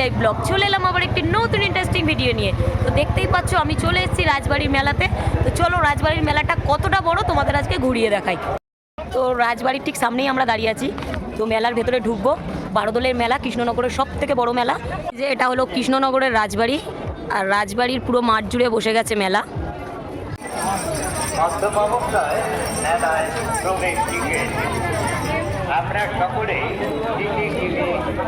Live blog চলে এলাম আবার একটি নতুন ইন্টারেস্টিং ভিডিও নিয়ে। তো দেখতেই পাচ্ছ, আমি চলে এসেছি রাজবাড়ির মেলাতে। তো চলো, রাজবাড়ির মেলাটা কতটা বড় তোমাদের আজকে ঘুরিয়ে দেখাই। তো রাজবাড়ির ঠিক সামনেই আমরা দাঁড়িয়ে আছি। তো মেলার ভেতরে ঢুকবো। বারোদলের মেলা, কৃষ্ণনগরের সব থেকে বড় মেলা। যে এটা হলো কৃষ্ণনগরের রাজবাড়ি। আর রাজবাড়ির পুরো মাঠ জুড়ে বসে গেছে মেলা। আমরা সকলেই টিকি টিকি অবস্থায় তরফ থেকে আগত সকল দর্শক রাখিবেন না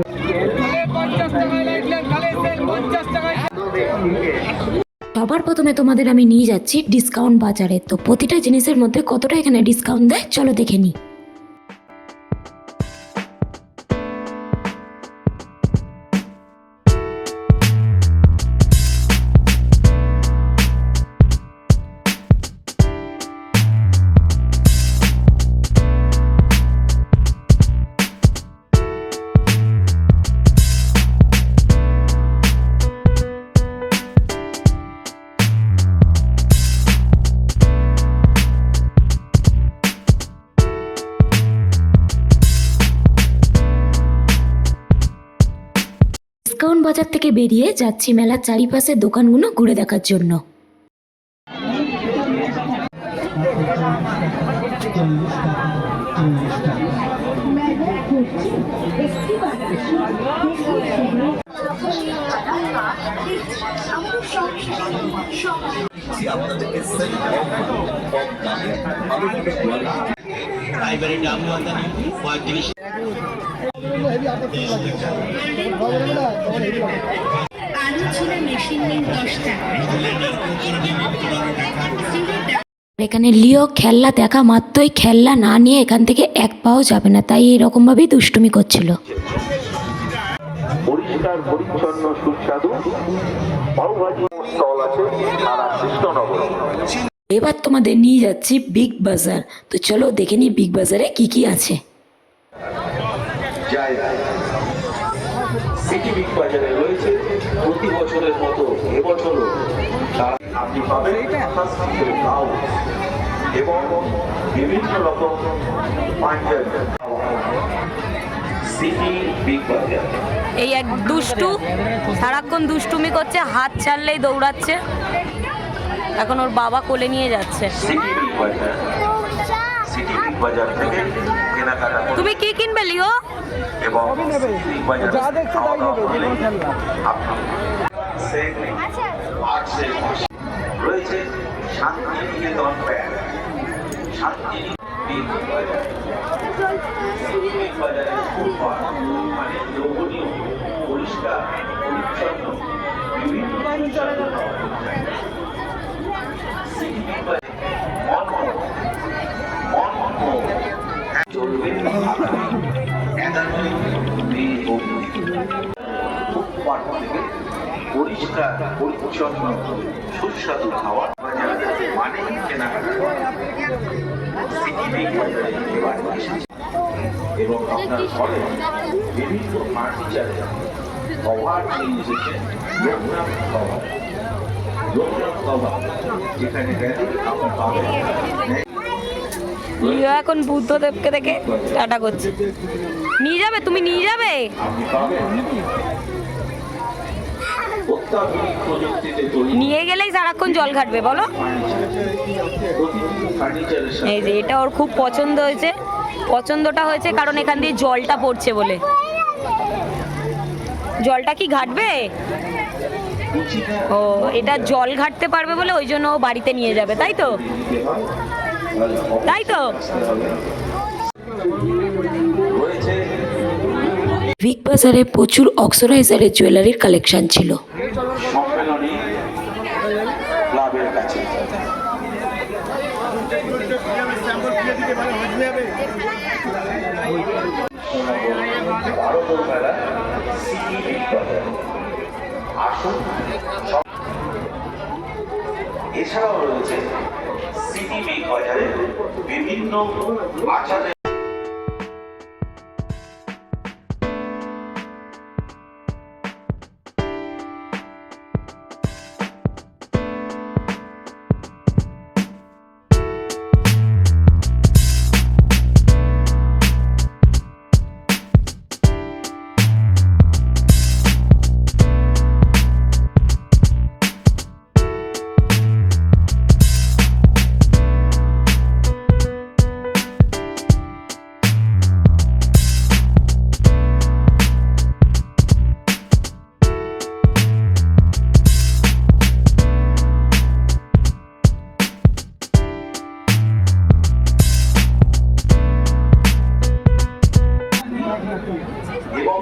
সবার প্রথমে তোমাদের আমি নিয়ে যাচ্ছি ডিসকাউন্ট বাজারে। তো প্রতিটা জিনিসের মধ্যে কতটা এখানে ডিসকাউন্ট দেয়? চলো দেখে নিই। বাজার থেকে বেরিয়ে যাচ্ছি মেলার চারিপাশের দোকানগুলো ঘুরে দেখার জন্য। পঁয়ত্রিশ আলু ছিল মেশিন দশ টাকা এখানে লিও খেলনা দেখা মাত্রই খেলনা না নিয়ে এখান থেকে এক পাও যাবে না তাই এরকমভাবেই দুষ্টুমি করছিল। পরিষ্কার পরিচ্ছন্ন সুস্বাদু স্টল আছে এবার তোমাদের নিয়ে যাচ্ছি বিগ বাজার। তো চলো দেখে নিই বিগ বাজারে কি কি আছে। জায়গা সিটি বিগ বাজারে রয়েছে প্রতি বছরের মতো এবছরও তার আপনি পাবেন এবং বিভিন্ন রকম পাঞ্জাবি। সিটি বিগ বাজার এই এক দুষ্টু সারাক্ষণ দুষ্টুমি করছে হাত ছাড়লেই দৌড়াচ্ছে। এখন ওর বাবা কোলে নিয়ে যাচ্ছে। City Big Bazaar City Big Bazaar থেকে তুমি কি কিনবে লিও? এবং রয়েছে Santiniketan bank. Shanti Big Bazaar Big বাজারের ফুটপাত মানে লোভনীয় পরিষ্কার পরিচ্ছন্ন বিভিন্ন সুস্বাদু সিটি বিগ বাজার মনমোহন মনমোহন চলবে আগামী এগারোই মে অবধি ফুটপাত থেকে পরিচ্ছন্ন, সুস্বাদু বাজার মানে এবং আপনার ঘরে বিভিন্ন ফার্নিচারে কভার এসেছে লোকনাথ যেখানে গেলে আপনি পাবেন লিও এখন বুদ্ধদেবকে দেখে টাটা করছে। নিয়ে যাবে? তুমি নিয়ে যাবে? নিয়ে গেলেই সারাক্ষণ জল ঘাটবে বলো। এই যে, এটা ওর খুব পছন্দ হয়েছে। পছন্দটা হয়েছে কারণ এখান দিয়ে জলটা পড়ছে বলে। জলটা কি ঘাটবে? ও, এটা জল ঘাটতে পারবে বলে ওই জন্য ও বাড়িতে নিয়ে যাবে, তাই তো? তাই তো? বিগ বাজারে প্রচুর অক্সোরাইজারের জুয়েলারির কালেকশন ছিল। এছাড়াও রয়েছে সিটি বিগ বাজারে বিভিন্ন আচারে এবং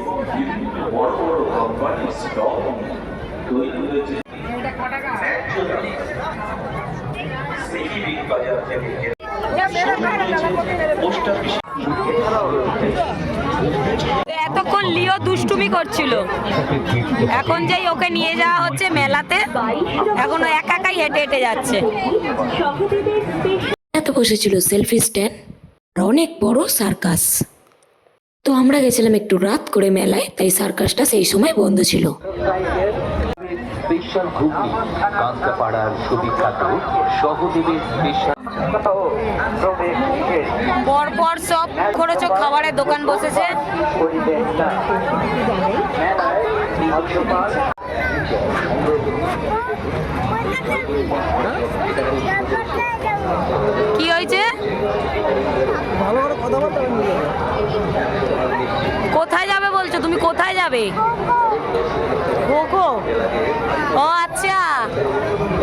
বড় বড় কোম্পানি স্টক তৈরি হয়েছে সিটি বিগ বাজার থেকে পোস্ট অফিস এতক্ষণ লিও দুষ্টুমি করছিল। এখন যেই ওকে নিয়ে যাওয়া হচ্ছে মেলাতে এখন ও একা একাই হেঁটে হেঁটে যাচ্ছে। এত বসেছিল সেলফি স্ট্যান্ড আর অনেক বড় সার্কাস তো আমরা গেছিলাম একটু রাত করে মেলায় তাই সার্কাসটা সেই সময় বন্ধ ছিল। স্পেশাল ঘুগনি কাঁচরাপাড়ার সুবিখ্যাত সহদেবের স্পেশাল প্রবেশ নিষেধ পর পর সব খরচ খাবারের দোকান বসেছে। পরিবেশ না মেলায় মদ্যপান কি হয়েছে কোথায় যাবে বলছো তুমি কোথায় যাবে? কোকো ও আচ্ছা।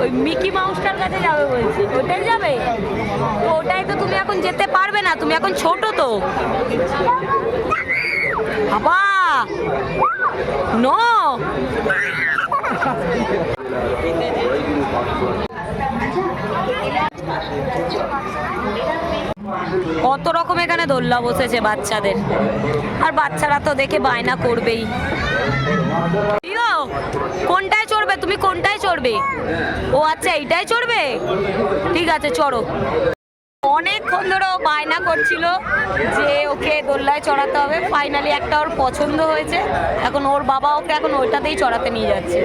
ওই মিকি মাউসটার কাছে যাবে বলছি। ওটাই যাবে? তো ওটাই তো তুমি এখন যেতে পারবে না। তুমি এখন ছোট তো। বাবা! নো! কত রকম এখানে দোল্লা বসেছে বাচ্চাদের। আর বাচ্চারা তো দেখে বায়না করবেই। কোনটায় চড়বে? তুমি কোনটায় চড়বে? ও আচ্ছা এইটাই চড়বে? ঠিক আছে, চড়ো। অনেকক্ষণ ধরে ও বায়না করছিল যে ওকে দোল্লায় চড়াতে হবে। ফাইনালি একটা ওর পছন্দ হয়েছে। এখন ওর বাবা ওকে এখন ওইটাতেই চড়াতে নিয়ে যাচ্ছে।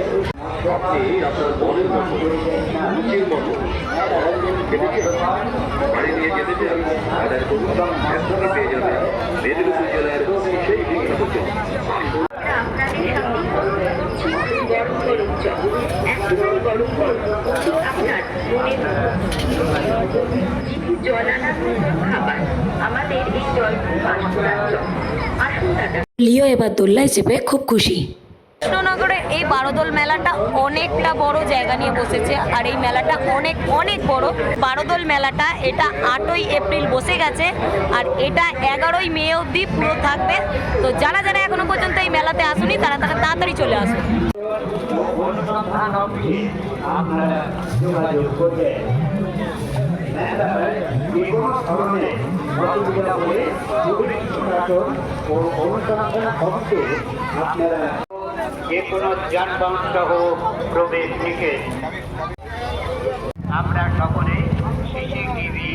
লিও এবার দোল্লায় চেপে খুব খুশি। কৃষ্ণনগরে এই বারোদোল মেলাটা অনেকটা বড় জায়গা নিয়ে বসেছে, আর এই মেলাটা অনেক অনেক বড়। বারোদোল মেলাটা এটা আটই এপ্রিল বসে গেছে, আর এটা এগারোই মে অবধি পুরো থাকবে। তো যারা যারা এখনও পর্যন্ত এই মেলাতে আসুনি, তারা তারা তাড়াতাড়ি চলে আসুন আপনারা যে কোনো যানবাহন সহ প্রবেশ নিষেধ আমরা সকলে সিসিটিভি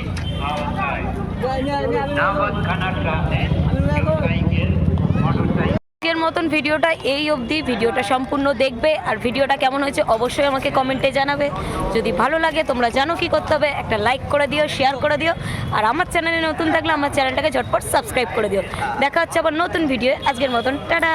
আজকের মতন ভিডিওটা এই অবধি। ভিডিওটা সম্পূর্ণ দেখবে আর ভিডিওটা কেমন হয়েছে অবশ্যই আমাকে কমেন্টে জানাবে। যদি ভালো লাগে তোমরা জানো কি করতে হবে, একটা লাইক করে দিও, শেয়ার করে দিও। আর আমার চ্যানেলে নতুন থাকলে আমার চ্যানেলটাকে ঝটপট সাবস্ক্রাইব করে দিও। দেখা হচ্ছে আবার নতুন ভিডিও আজকের মতন, টাটা!